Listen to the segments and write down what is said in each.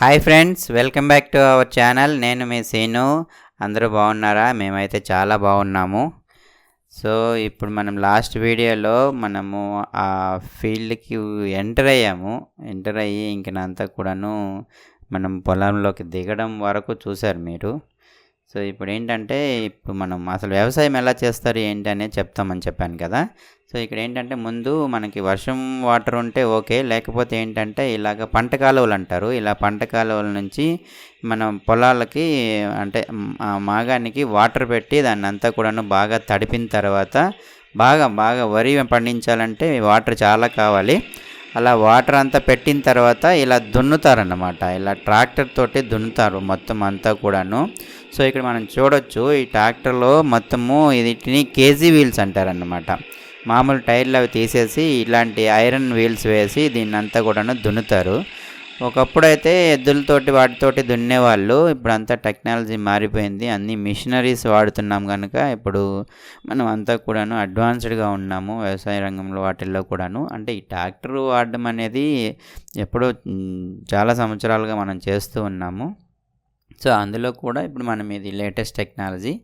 Hi friends welcome back to our channel. నేను మీ scene. అందరూ బాగున్నారా? మేమైతే చాలా బాగున్నాము. సో ఇప్పుడు మనం లాస్ట్ వీడియోలో మనము ఆ ఫీల్డ్కి ఎంటర్ అయ్యాము. ఎంటర్ అయ్యి ఇంకనంతా కూడాను మనం పొలంలోకి దిగడం వరకు చూశారు మీరు. సో ఇప్పుడు ఏంటంటే ఇప్పుడు మనం అసలు వ్యవసాయం ఎలా చేస్తారు ఏంటి అనేది చెప్తామని చెప్పాను కదా. సో ఇక్కడ ఏంటంటే ముందు మనకి వర్షం వాటర్ ఉంటే ఓకే. లేకపోతే ఏంటంటే ఇలాగ పంట కాలువలు అంటారు. ఇలా పంట కాలువల నుంచి మనం పొలాలకి అంటే ఆ మాగానికి వాటర్ పెట్టి దాన్ని అంతా కూడాను బాగా తడిపిన తర్వాత బాగా బాగా వరి పండించాలంటే వాటర్ చాలా కావాలి. అలా వాటర్ అంతా పెట్టిన తర్వాత ఇలా దున్నుతారన్నమాట. ఇలా ట్రాక్టర్ తోటి దున్నుతారు మొత్తం అంతా కూడాను. సో ఇక్కడ మనం చూడొచ్చు ఈ ట్రాక్టర్లో మొత్తము వీటిని కేజీ వీల్స్ అంటారన్నమాట. మామూలు టైర్లు అవి తీసేసి ఇలాంటి ఐరన్ వీల్స్ వేసి దీన్ని అంతా కూడాను దున్నుతారు. ఒకప్పుడు అయితే ఎద్దులతోటి వాటితోటి దున్నేవాళ్ళు ఇప్పుడు అంతా టెక్నాలజీ మారిపోయింది. అన్ని మిషనరీస్ వాడుతున్నాం కనుక ఇప్పుడు మనం అంతా కూడాను అడ్వాన్స్డ్గా ఉన్నాము వ్యవసాయ రంగంలో వాటిల్లో కూడాను. అంటే ఈ ట్రాక్టర్ వాడడం అనేది ఎప్పుడో చాలా సంవత్సరాలుగా మనం చేస్తూ ఉన్నాము. సో అందులో కూడా ఇప్పుడు మనం ఇది లేటెస్ట్ టెక్నాలజీ.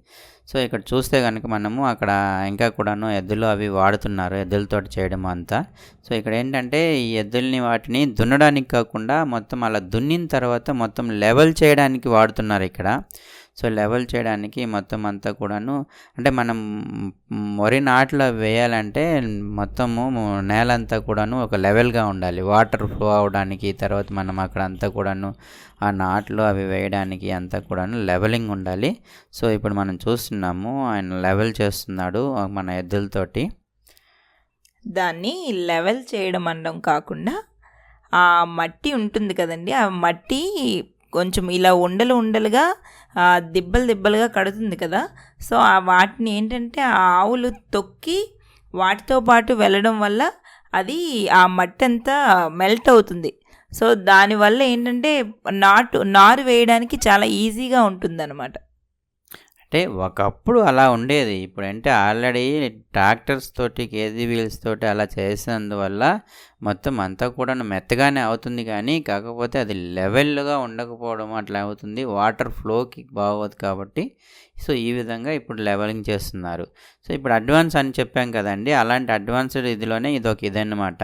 సో ఇక్కడ చూస్తే కనుక మనము అక్కడ ఇంకా కూడాను ఎద్దులు అవి వాడుతున్నారు ఎద్దులతో చేయడం అంతా. సో ఇక్కడ ఏంటంటే ఈ ఎద్దుల్ని వాటిని దున్నడానికి కాకుండా మొత్తం అలా దున్నిన తర్వాత మొత్తం లెవెల్ చేయడానికి వాడుతున్నారు ఇక్కడ. సో లెవెల్ చేయడానికి మొత్తం అంతా కూడాను అంటే మనం వరి నాట్లు వేయాలంటే మొత్తము నేల అంతా కూడాను ఒక లెవెల్గా ఉండాలి. వాటర్ ఫ్లో అవడానికి తర్వాత మనం అక్కడ అంతా కూడాను ఆ నాట్లు అవి వేయడానికి అంతా కూడాను లెవెలింగ్ ఉండాలి. సో ఇప్పుడు మనం చూస్తున్నాము ఆయన లెవెల్ చేస్తున్నాడు మన ఎద్దులతోటి. దాన్ని లెవెల్ చేయడం అనడం కాకుండా ఆ మట్టి ఉంటుంది కదండి ఆ మట్టి కొంచెం ఇలా ఉండలు ఉండలుగా దిబ్బలు దిబ్బలుగా కడుతుంది కదా. సో ఆ వాటిని ఏంటంటే ఆ ఆవులు తొక్కి వాటితో పాటు వెళ్ళడం వల్ల అది ఆ మట్టి అంతా మెల్ట్ అవుతుంది. సో దానివల్ల ఏంటంటే నాటు నారు వేయడానికి చాలా ఈజీగా ఉంటుందన్నమాట. అంటే ఒకప్పుడు అలా ఉండేది. ఇప్పుడంటే ఆల్రెడీ ట్రాక్టర్స్ తోటి కేజీ వీల్స్ తోటి అలా చేసినందువల్ల మొత్తం అంతా కూడా మెత్తగానే అవుతుంది. కానీ కాకపోతే అది లెవెల్గా ఉండకపోవడం అట్లా అవుతుంది. వాటర్ ఫ్లోకి బాగోదు కాబట్టి సో ఈ విధంగా ఇప్పుడు లెవెలింగ్ చేస్తున్నారు. సో ఇప్పుడు అడ్వాన్స్ అని చెప్పాం కదండి. అలాంటి అడ్వాన్స్డ్ ఇదిలోనే ఇది ఒక ఇదన్నమాట.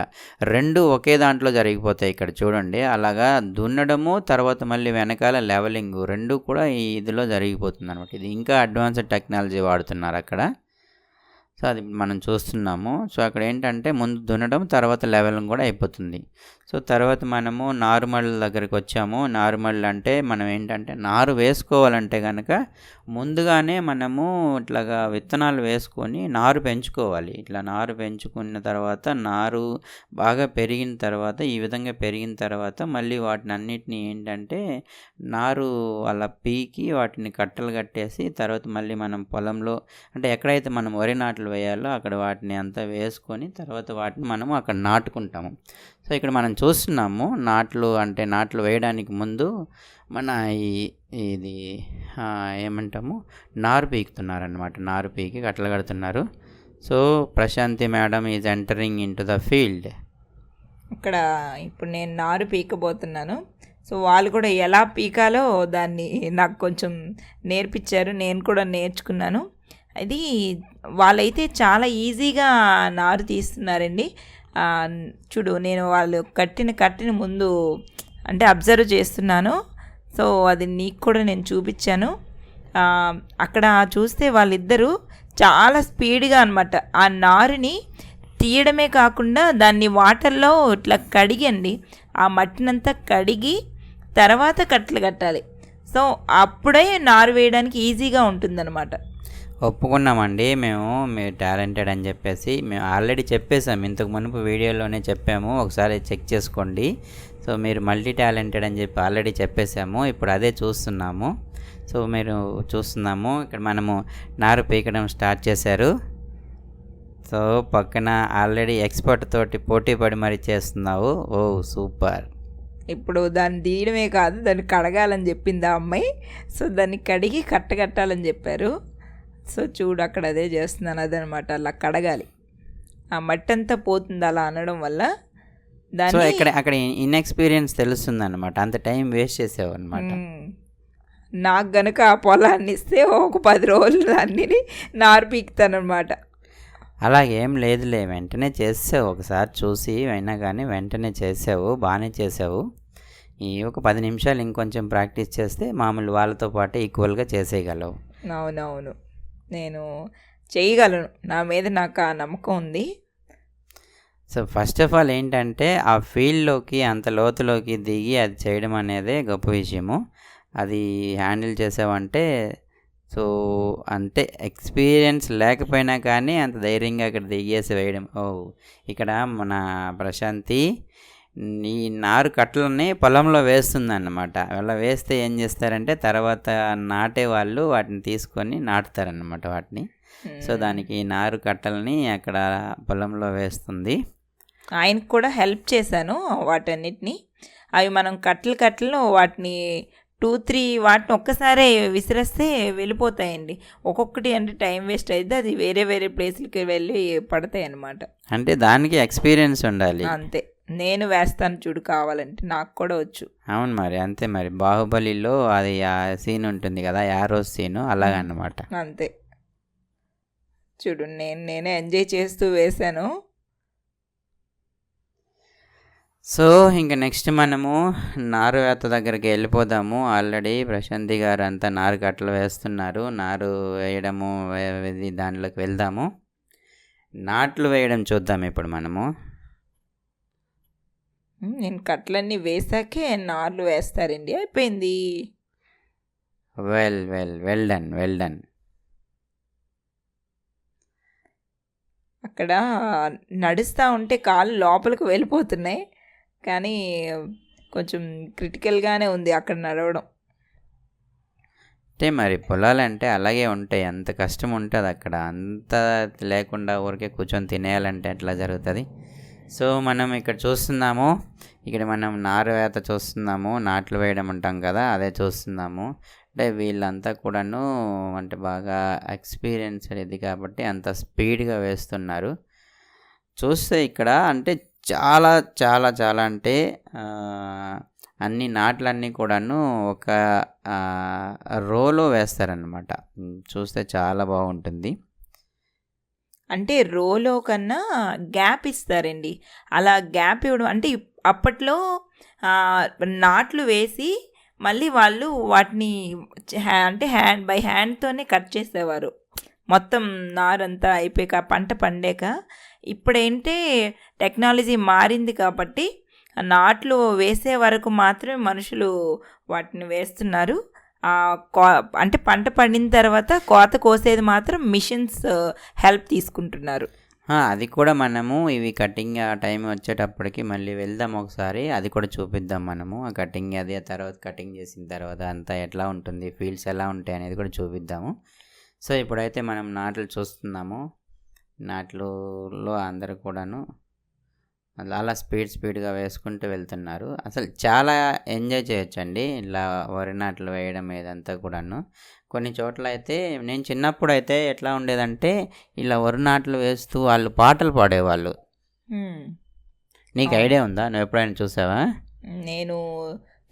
రెండు ఒకే దాంట్లో జరిగిపోతాయి ఇక్కడ చూడండి. అలాగా దున్నడము తర్వాత మళ్ళీ వెనకాల లెవెలింగ్ రెండు కూడా ఈ ఇదిలో జరిగిపోతుంది అనమాట ఇది ఇంకా అడ్వాన్స్డ్ టెక్నాలజీ వాడుతున్నారు అక్కడ. సో అది మనం చూస్తున్నాము. సో అక్కడ ఏంటంటే ముందు దున్నడం తర్వాత లెవెలింగ్ కూడా అయిపోతుంది. సో తర్వాత మనము నార్మల్ దగ్గరికి వచ్చాము. నార్మల్ అంటే మనం ఏంటంటే నారు వేసుకోవాలంటే కనుక ముందుగానే మనము ఇట్లాగా విత్తనాలు వేసుకొని నారు పెంచుకోవాలి. ఇట్లా నారు పెంచుకున్న తర్వాత నారు బాగా పెరిగిన తర్వాత ఈ విధంగా పెరిగిన తర్వాత మళ్ళీ వాటిని అన్నిటిని ఏంటంటే నారు అలా పీకి వాటిని కట్టలు కట్టేసి తర్వాత మళ్ళీ మనం పొలంలో అంటే ఎక్కడైతే మనం వరి నాట్లు వేయాలో అక్కడ వాటిని అంతా వేసుకొని తర్వాత వాటిని మనము అక్కడ నాటుకుంటాము. సో ఇక్కడ మనం చూస్తున్నాము నాట్లు అంటే నాట్లు వేయడానికి ముందు మన ఈ ఇది ఏమంటాము నారు పీకుతున్నారనమాట నారు పీకి కట్టలు కడుతున్నారు. So Prashanti madam is entering into the field. ఇక్కడ ఇప్పుడు నేను నారు పీకబోతున్నాను. సో వాళ్ళు కూడా ఎలా పీకాలో దాన్ని నాకు కొంచెం నేర్పించారు నేను కూడా నేర్చుకున్నాను. అది వాళ్ళైతే చాలా ఈజీగా నారు తీస్తున్నారండి. చూడు నేను వాళ్ళు కట్టిన కట్టిన ముందు అంటే అబ్జర్వ్ చేస్తున్నాను. సో అది నీకు కూడా నేను చూపించాను. అక్కడ చూస్తే వాళ్ళిద్దరూ చాలా స్పీడ్గా అనమాట ఆ నారుని తీయడమే కాకుండా దాన్ని వాటర్లో ఇట్లా కడిగండి. ఆ మట్టినంతా కడిగి తర్వాత కట్టలు కట్టాలి. సో అప్పుడే నారు వేయడానికి ఈజీగా ఉంటుందన్నమాట. ఒప్పుకున్నామండి. మేము మీరు టాలెంటెడ్ అని చెప్పేసి మేము ఆల్రెడీ చెప్పేసాం ఇంతకు మునుపు వీడియోలోనే చెప్పాము. ఒకసారి చెక్ చేసుకోండి. సో మీరు మల్టీ టాలెంటెడ్ అని చెప్పి ఆల్రెడీ చెప్పేసాము ఇప్పుడు అదే చూస్తున్నాము. సో మీరు చూస్తున్నాము. ఇక్కడ మనము నారు పీకడం స్టార్ట్ చేశారు. సో పక్కన ఆల్రెడీ ఎక్స్పర్ట్ తోటి పోటీ పడి మరి చేస్తున్నావు. Oh super. ఇప్పుడు దాన్ని తీయడమే కాదు దాన్ని కడగాలని చెప్పింది ఆ అమ్మాయి. సో దాన్ని కడిగి కట్టగట్టాలని చెప్పారు. సో చూడు అక్కడ అదే చేస్తున్నాను అదనమాట. అలా కడగాలి. ఆ మట్టి అంతా పోతుంది అలా అనడం వల్ల సో ఇక్కడ అక్కడ ఇన్ఎక్స్పీరియన్స్ తెలుస్తుంది అనమాట అంత టైం వేస్ట్ చేసావు అనమాట. నాకు గనుక ఆ పొలాన్ని ఇస్తే ఒక పది రోజులు దాన్ని నారు పీకుతానమాట అలాగేం లేదులే వెంటనే చేసావు ఒకసారి చూసి అయినా కానీ వెంటనే చేసావు బాగానే చేసావు. ఈ ఒక పది నిమిషాలు ఇంకొంచెం ప్రాక్టీస్ చేస్తే మామూలు వాళ్ళతో పాటు ఈక్వల్గా చేసేయగలవు. అవునవును. నేను చేయగలను. నా మీద నాకు ఆ నమ్మకం ఉంది. సో ఫస్ట్ ఆఫ్ ఆల్ ఏంటంటే ఆ ఫీల్డ్లోకి అంత లోతులోకి దిగి అది చేయడం అనేది గొప్ప విషయము. అది హ్యాండిల్ చేసావంటే సో అంటే ఎక్స్పీరియన్స్ లేకపోయినా కానీ అంత ధైర్యంగా అక్కడ దిగేసి వేయడం. ఓ ఇక్కడ మన ప్రశాంతి ఈ నారు కట్టలని పొలంలో వేస్తుందన్నమాట. అలా వేస్తే ఏం చేస్తారంటే తర్వాత నాటే వాళ్ళు వాటిని తీసుకొని నాటుతారన్నమాట వాటిని. సో దానికి నారు కట్టలని అక్కడ పొలంలో వేస్తుంది. ఆయనకు కూడా హెల్ప్ చేశాను వాటన్నిటిని. అవి మనం కట్టలు కట్టలు వాటిని టూ త్రీ వాటిని ఒక్కసారే విసిరేస్తే వెళ్ళిపోతాయండి. ఒక్కొక్కటి అంటే టైం వేస్ట్ అయితే అది వేరే వేరే ప్లేస్లకి వెళ్ళి పడతాయి అన్నమాట అంటే దానికి ఎక్స్పీరియన్స్ ఉండాలి. అంతే. నేను వేస్తాను చూడు కావాలంటే నాకు కూడా వచ్చు. అవును మరి అంతే మరి. బాహుబలిలో అది ఆ సీన్ ఉంటుంది కదా యారో సీను అలాగన్నమాట. అంతే. చూడు నేను నేనే ఎంజాయ్ చేస్తూ వేశాను. సో ఇంకా నెక్స్ట్ మనము నారు వేత దగ్గరికి వెళ్ళిపోదాము. ఆల్రెడీ ప్రశాంతి గారు అంతా నారు కట్టలు వేస్తున్నారు. నారు వేయడము దాంట్లోకి వెళ్దాము. నాట్లు వేయడం చూద్దాం ఇప్పుడు మనము. నేను కట్లన్నీ వేసాకే నార్లు వేస్తారండి అయిపోయింది. Well well well done well done. అక్కడ నడుస్తూ ఉంటే కాళ్ళు లోపలికి వెళ్ళిపోతున్నాయి కానీ కొంచెం క్రిటికల్గానే ఉంది అక్కడ నడవడం. అంటే మరి పొలాలంటే అలాగే ఉంటాయి అంత కష్టం ఉంటుంది అక్కడ? అంత లేకుండా ఊరికే కూర్చొని తినేయాలంటే ఎట్లా జరుగుతుంది? సో మనం ఇక్కడ చూస్తున్నాము. ఇక్కడ మనం నారు వేత చూస్తున్నాము. నాట్లు వేయడం అంటాం కదా అదే చూస్తున్నాము. అంటే వీళ్ళంతా కూడాను అంటే బాగా ఎక్స్పీరియన్స్ ఇది కాబట్టి అంత స్పీడ్గా వేస్తున్నారు. చూస్తే ఇక్కడ అంటే చాలా చాలా చాలా అంటే అన్ని నాట్లన్నీ కూడాను ఒక రోలో వేస్తారనమాట చూస్తే చాలా బాగుంటుంది. అంటే రోలో కన్నా గ్యాప్ ఇస్తారండి. అలా గ్యాప్ ఇవ్వడం అంటే అప్పట్లో నాట్లు వేసి మళ్ళీ వాళ్ళు వాటిని అంటే హ్యాండ్ బై హ్యాండ్తోనే కట్ చేసేవారు. మొత్తం నారంతా అయిపోయాక పంట పండాక ఇప్పుడేంటే టెక్నాలజీ మారింది కాబట్టి నాట్లు వేసే వరకు మాత్రమే మనుషులు వాటిని వేస్తున్నారు. అంటే పంట పండిన తర్వాత కోత కోసేది మాత్రం మిషన్స్ హెల్ప్ తీసుకుంటున్నారు. అది కూడా మనము ఇవి కటింగ్ ఆ టైం వచ్చేటప్పటికి మళ్ళీ వెళ్దాం ఒకసారి. అది కూడా చూపిద్దాం మనము. ఆ కటింగ్ అది ఆ తర్వాత కటింగ్ చేసిన తర్వాత అంతా ఎట్లా ఉంటుంది ఫీల్డ్స్ ఎలా ఉంటాయి అనేది కూడా చూపిద్దాము. సో ఇప్పుడైతే మనం నాట్లు చూస్తున్నాము. నాట్లులో అందరూ కూడాను అలా అలా స్పీడ్ స్పీడ్గా వేసుకుంటూ వెళ్తున్నారు. అసలు చాలా ఎంజాయ్ చేయొచ్చండి ఇలా వరి నాట్లు వేయడం ఇదంతా కూడాను. కొన్ని చోట్ల అయితే నేను చిన్నప్పుడు అయితే ఎట్లా ఉండేదంటే ఇలా వరి నాట్లు వేస్తూ వాళ్ళు పాటలు పాడేవాళ్ళు. నీకు. ఐడియా ఉందా? నువ్వు ఎప్పుడైనా చూసావా? నేను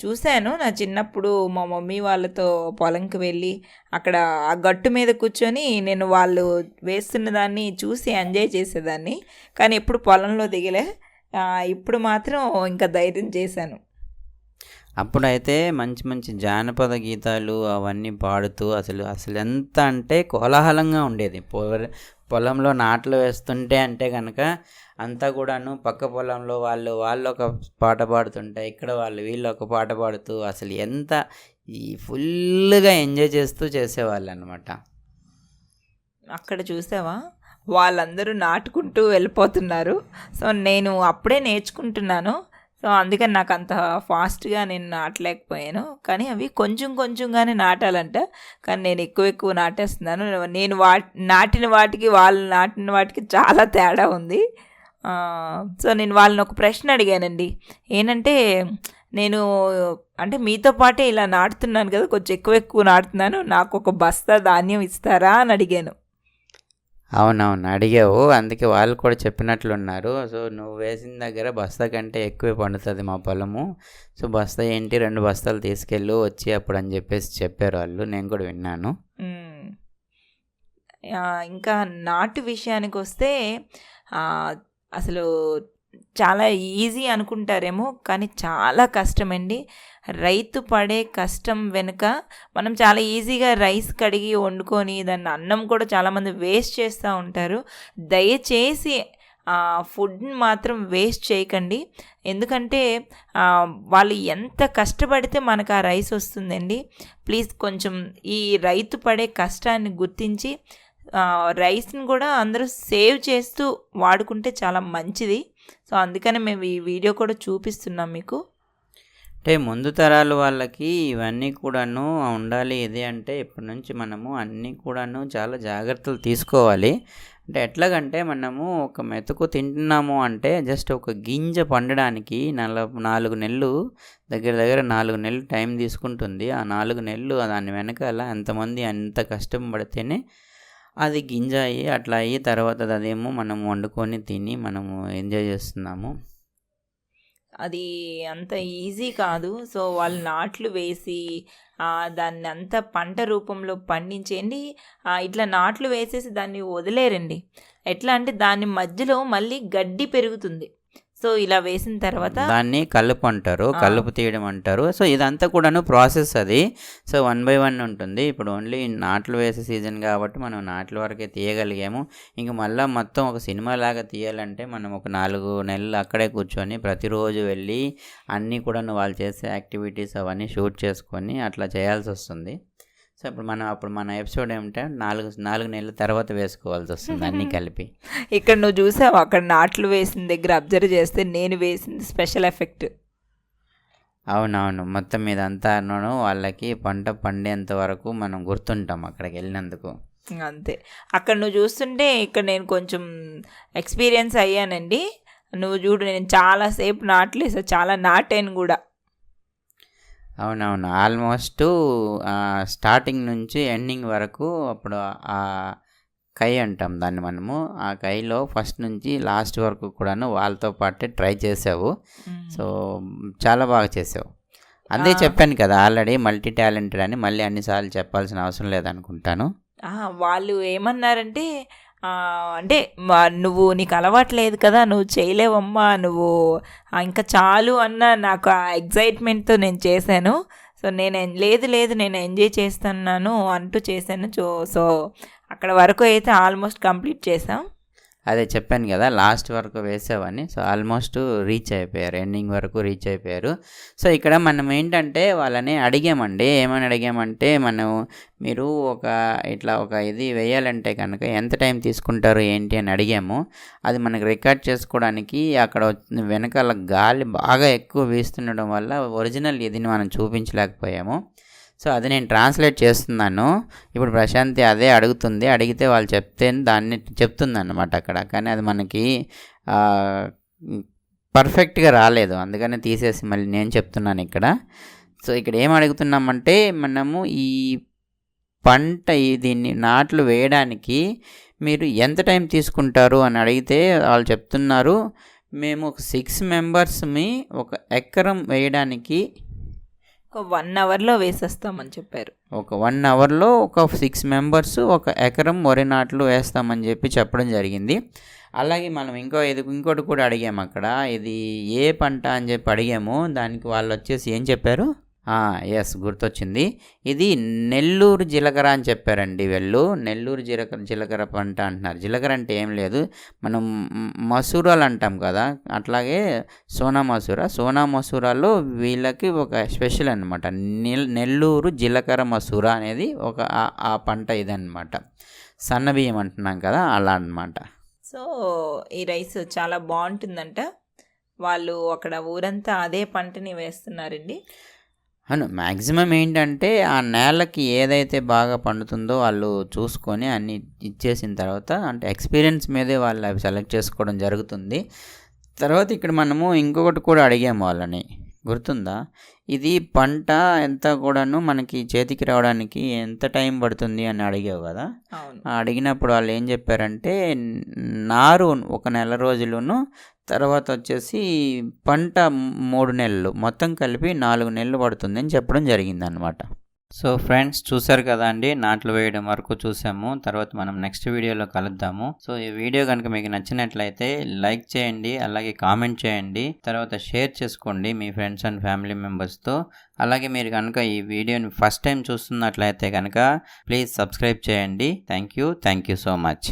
చూశాను. నా చిన్నప్పుడు మా మమ్మీ వాళ్ళతో పొలంకి వెళ్ళి అక్కడ ఆ గట్టు మీద కూర్చొని నేను వాళ్ళు వేస్తున్న దాన్ని చూసి ఎంజాయ్ చేసేదాన్ని. కానీ ఎప్పుడు పొలంలో దిగలే. ఇప్పుడు మాత్రం ఇంకా ధైర్యం చేశాను. అప్పుడైతే మంచి మంచి జానపద గీతాలు అవన్నీ పాడుతూ అసలు అసలు ఎంత అంటే కోలాహలంగా ఉండేది. పొలంలో నాట్లు వేస్తుంటే అంటే కనుక అంతా కూడాను పక్క పొలంలో వాళ్ళు వాళ్ళు ఒక పాట పాడుతుంటే ఇక్కడ వాళ్ళు వీళ్ళు ఒక పాట పాడుతూ అసలు ఎంత ఈ ఫుల్గా ఎంజాయ్ చేస్తూ చేసేవాళ్ళు అనమాట అక్కడ చూసావా? వాళ్ళందరూ నాటుకుంటూ వెళ్ళిపోతున్నారు. సో నేను అప్పుడే నేర్చుకుంటున్నాను. సో అందుకని నాకు అంత ఫాస్ట్గా నేను నాటలేకపోయాను. కానీ అవి కొంచెం కొంచెంగానే నాటాలంట. కానీ నేను ఎక్కువ ఎక్కువ నాటేస్తున్నాను. నేను వా నాటిన వాటికి వాళ్ళు నాటిన వాటికి చాలా తేడా ఉంది. సో నేను వాళ్ళని ఒక ప్రశ్న అడిగానండి. ఏంటంటే నేను అంటే మీతో పాటే ఇలా నాటుతున్నాను కదా కొంచెం ఎక్కువ ఎక్కువ నాటుతున్నాను. నాకు ఒక బస్తా ధాన్యం ఇస్తారా అని అడిగాను. అవునవును. అడిగావు. అందుకే వాళ్ళు కూడా చెప్పినట్లున్నారు. సో నువ్వు వేసిన దగ్గర బస్తా కంటే ఎక్కువే పండుతుంది మా పొలము. సో బస్తా ఏంటి? రెండు బస్తాలు తీసుకెళ్ళు వచ్చి అప్పుడు అని చెప్పేసి చెప్పారు వాళ్ళు. నేను కూడా విన్నాను. ఇంకా నాటు విషయానికి వస్తే అసలు చాలా ఈజీ అనుకుంటారేమో కానీ చాలా కష్టమండి. రైతు పడే కష్టం వెనుక మనం చాలా ఈజీగా రైస్ కడిగి వండుకొని దాన్ని అన్నం కూడా చాలామంది వేస్ట్ చేస్తూ ఉంటారు. దయచేసి ఆ ఫుడ్ని మాత్రం వేస్ట్ చేయకండి. ఎందుకంటే వాళ్ళు ఎంత కష్టపడితే మనకు ఆ రైస్ వస్తుందండి. ప్లీజ్ కొంచెం ఈ రైతు పడే కష్టాన్ని గుర్తించి రైస్ని కూడా అందరూ సేవ్ చేస్తూ వాడుకుంటే చాలా మంచిది. సో అందుకని మేము ఈ వీడియో కూడా చూపిస్తున్నాం మీకు. అంటే ముందు తరాల వాళ్ళకి ఇవన్నీ కూడాను ఉండాలి. ఇది అంటే ఇప్పటి నుంచి మనము అన్నీ కూడాను చాలా జాగ్రత్తలు తీసుకోవాలి. అంటే ఎట్లాగంటే మనము ఒక మెతుకు తింటున్నాము అంటే జస్ట్ ఒక గింజ పండడానికి నల నాలుగు నెలలు దగ్గర దగ్గర నాలుగు నెలలు టైం తీసుకుంటుంది. ఆ నాలుగు నెలలు దాని వెనకాల ఎంతమంది అంత కష్టం పడితేనే అది గింజ అయ్యి అట్లా అయ్యి తర్వాత అదేమో మనం వండుకొని తిని మనము ఎంజాయ్ చేస్తున్నాము. అది అంత ఈజీ కాదు. సో వాళ్ళు నాట్లు వేసి దాన్ని అంతా పంట రూపంలో పండించేయండి. ఇట్లా నాట్లు వేసేసి దాన్ని వదిలేరండి. ఎట్లా అంటే దాని మధ్యలో మళ్ళీ గడ్డి పెరుగుతుంది. సో ఇలా వేసిన తర్వాత దాన్ని కలుపు అంటారు. కలుపు తీయడం అంటారు. సో ఇదంతా కూడాను ప్రాసెస్ అది. సో వన్ బై వన్ ఉంటుంది. ఇప్పుడు ఓన్లీ నాట్లు వేసే సీజన్ కాబట్టి మనం నాట్ల వరకే తీయగలిగాము. ఇంక మళ్ళీ మొత్తం ఒక సినిమా లాగా తీయాలంటే మనం ఒక నాలుగు నెలలు అక్కడే కూర్చొని ప్రతిరోజు వెళ్ళి అన్నీ కూడాను వాళ్ళు చేసే యాక్టివిటీస్ అవన్నీ షూట్ చేసుకొని అట్లా చేయాల్సి వస్తుంది. సో ఇప్పుడు మనం అప్పుడు మన ఎపిసోడ్ ఏమిటంటే నాలుగు నాలుగు నెలల తర్వాత వేసుకోవాల్సి వస్తుంది అన్నీ కలిపి. ఇక్కడ నువ్వు చూసావు అక్కడ నాట్లు వేసిన దగ్గర అబ్జర్వ్ చేస్తే నేను వేసింది స్పెషల్ ఎఫెక్ట్ అవునవును మొత్తం మీద అంతాను వాళ్ళకి పంట పండేంత వరకు మనం గుర్తుంటాం అక్కడికి వెళ్ళినందుకు. అంతే. అక్కడ నువ్వు చూస్తుంటే ఇక్కడ నేను కొంచెం ఎక్స్పీరియన్స్ అయ్యానండి. నువ్వు చూడు నేను చాలాసేపు నాట్లేసా చాలా నాటాను కూడా. అవునవును. ఆల్మోస్ట్ స్టార్టింగ్ నుంచి ఎండింగ్ వరకు అప్పుడు ఆ కై అంటాం దాన్ని మనము. ఆ కైలో ఫస్ట్ నుంచి లాస్ట్ వరకు కూడాను వాళ్ళతో పాటే ట్రై చేసావు. సో చాలా బాగా చేసావు. అదే. చెప్పాను కదా ఆల్రెడీ మల్టీ టాలెంటెడ్ అని మళ్ళీ అన్నిసార్లు చెప్పాల్సిన అవసరం లేదనుకుంటాను. వాళ్ళు ఏమన్నారంటే అంటే నువ్వు నీకు అలవాట్లేదు కదా నువ్వు చేయలేవమ్మా నువ్వు ఇంకా చాలు అన్న నాకు ఆ ఎగ్జైట్మెంట్తో నేను చేశాను. సో నేను లేదు లేదు నేను ఎంజాయ్ చేస్తున్నాను అంటూ చేశాను. సో అక్కడ వరకు అయితే ఆల్మోస్ట్ కంప్లీట్ చేసాం అదే చెప్పాను కదా లాస్ట్ వరకు వేసావని సో ఆల్మోస్ట్ రీచ్ అయిపోయారు. ఎండింగ్ వరకు రీచ్ అయిపోయారు. సో ఇక్కడ మనం ఏంటంటే వాళ్ళని అడిగామండి. ఏమని అడిగామంటే మనం మీరు ఒక ఇట్లా ఒక ఇది వేయాలంటే కనుక ఎంత టైం తీసుకుంటారు ఏంటి అని అడిగాము. అది మనకు రికార్డ్ చేసుకోవడానికి అక్కడ వెనకాల గాలి బాగా ఎక్కువ వీస్తుండడం వల్ల ఒరిజినల్ ఇదిని మనం చూపించలేకపోయాము. సో అది నేను ట్రాన్స్లేట్ చేస్తున్నాను. ఇప్పుడు ప్రశాంతి అదే అడుగుతుంది. అడిగితే వాళ్ళు చెప్తే దాన్ని చెప్తుంది అన్నమాట అక్కడ. కానీ అది మనకి పర్ఫెక్ట్గా రాలేదు. అందుకని తీసేసి మళ్ళీ నేను చెప్తున్నాను ఇక్కడ. సో ఇక్కడ ఏం అడుగుతున్నామంటే మనము ఈ పంట ఈ దీన్ని నాట్లు వేయడానికి మీరు ఎంత టైం తీసుకుంటారు అని అడిగితే వాళ్ళు చెప్తున్నారు. మేము ఒక సిక్స్ మెంబర్స్ని ఒక ఎకరం వేయడానికి ఒక వన్ అవర్లో వేసేస్తామని చెప్పారు. ఒక వన్ అవర్లో ఒక సిక్స్ మెంబర్స్ ఒక ఎకరం వరి నాట్లు వేస్తామని చెప్పి చెప్పడం జరిగింది. అలాగే మనం ఇంకో ఇది ఇంకోటి కూడా అడిగాము అక్కడ. ఇది ఏ పంట అని చెప్పి అడిగాము. దానికి వాళ్ళు వచ్చేసి ఏం చెప్పారు? ఎస్ గుర్తొచ్చింది. ఇది నెల్లూరు జీలకర్ర అని చెప్పారండి వెళ్ళు నెల్లూరు జీలకర్ర జీలకర్ర పంట అంటున్నారు. జీలకర్ర అంటే ఏం లేదు. మనం మసూరాలు అంటాం కదా. అట్లాగే సోనా మసూర. సోనా మసూరాలో వీళ్ళకి ఒక స్పెషల్ అనమాట నెల్లూరు జీలకర్ర మసూర అనేది ఒక ఆ- పంట ఇదన్నమాట. సన్న బియ్యం అంటున్నాం కదా అలా అన్నమాట. సో ఈ రైస్ చాలా బాగుంటుందంట. వాళ్ళు అక్కడ ఊరంతా అదే పంటని వేస్తున్నారండి. అవును మ్యాక్సిమం ఏంటంటే ఆ నేలకి ఏదైతే బాగా పండుతుందో వాళ్ళు చూసుకొని అన్ని ఇచ్చేసిన తర్వాత అంటే ఎక్స్పీరియన్స్ మీదే వాళ్ళు అవి సెలెక్ట్ చేసుకోవడం జరుగుతుంది. తర్వాత ఇక్కడ మనము ఇంకొకటి కూడా అడిగాము వాళ్ళని. గుర్తుందా? ఇది పంట ఎంత కూడాను మనకి చేతికి రావడానికి ఎంత టైం పడుతుంది అని అడిగావు కదా? అడిగినప్పుడు వాళ్ళు ఏం చెప్పారంటే నారు ఒక నెల రోజులును తర్వాత వచ్చేసి పంట మూడు నెలలు. మొత్తం కలిపి నాలుగు నెలలు పడుతుందని చెప్పడం జరిగింది అనమాట సో ఫ్రెండ్స్ చూసారు కదా అండి? నాట్లు వేయడం వరకు చూసాము. తర్వాత మనం నెక్స్ట్ వీడియోలో కలుద్దాము. సో ఈ వీడియో కనుక మీకు నచ్చినట్లయితే లైక్ చేయండి అలాగే కామెంట్ చేయండి. తర్వాత షేర్ చేసుకోండి మీ ఫ్రెండ్స్ అండ్ ఫ్యామిలీ మెంబర్స్తో. అలాగే మీరు కనుక ఈ వీడియోని ఫస్ట్ టైం చూస్తున్నట్లయితే కనుక ప్లీజ్ సబ్స్క్రైబ్ చేయండి. Thank you. Thank you so much.